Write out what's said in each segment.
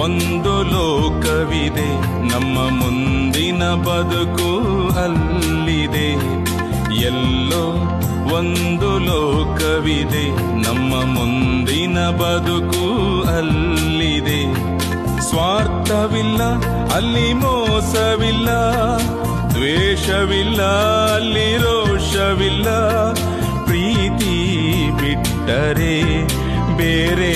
ಒಂದು ಲೋಕವಿದೆ. ನಮ್ಮ ಮುಂದಿನ ಬದುಕು ಅಲ್ಲಿದೆ. ಎಲ್ಲೋ ಒಂದು ಲೋಕವಿದೆ. ನಮ್ಮ ಮುಂದಿನ ಬದುಕು ಅಲ್ಲಿದೆ. ಸ್ವಾರ್ಥವಿಲ್ಲ, ಅಲ್ಲಿ ಮೋಸವಿಲ್ಲ. ದ್ವೇಷವಿಲ್ಲ, ಅಲ್ಲಿ ರೋಷವಿಲ್ಲ. ಪ್ರೀತಿ ಬಿಟ್ಟರೆ ಬೇರೇನಿಲ್ಲ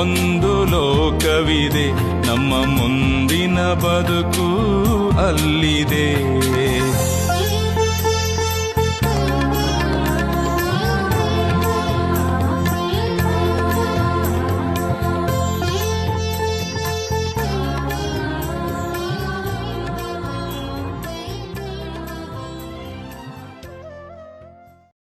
ಒಂದು ಲೋಕವಿದೆ. ನಮ್ಮ ಮುಂದಿನ ಬದುಕು ಅಲ್ಲಿದೆ.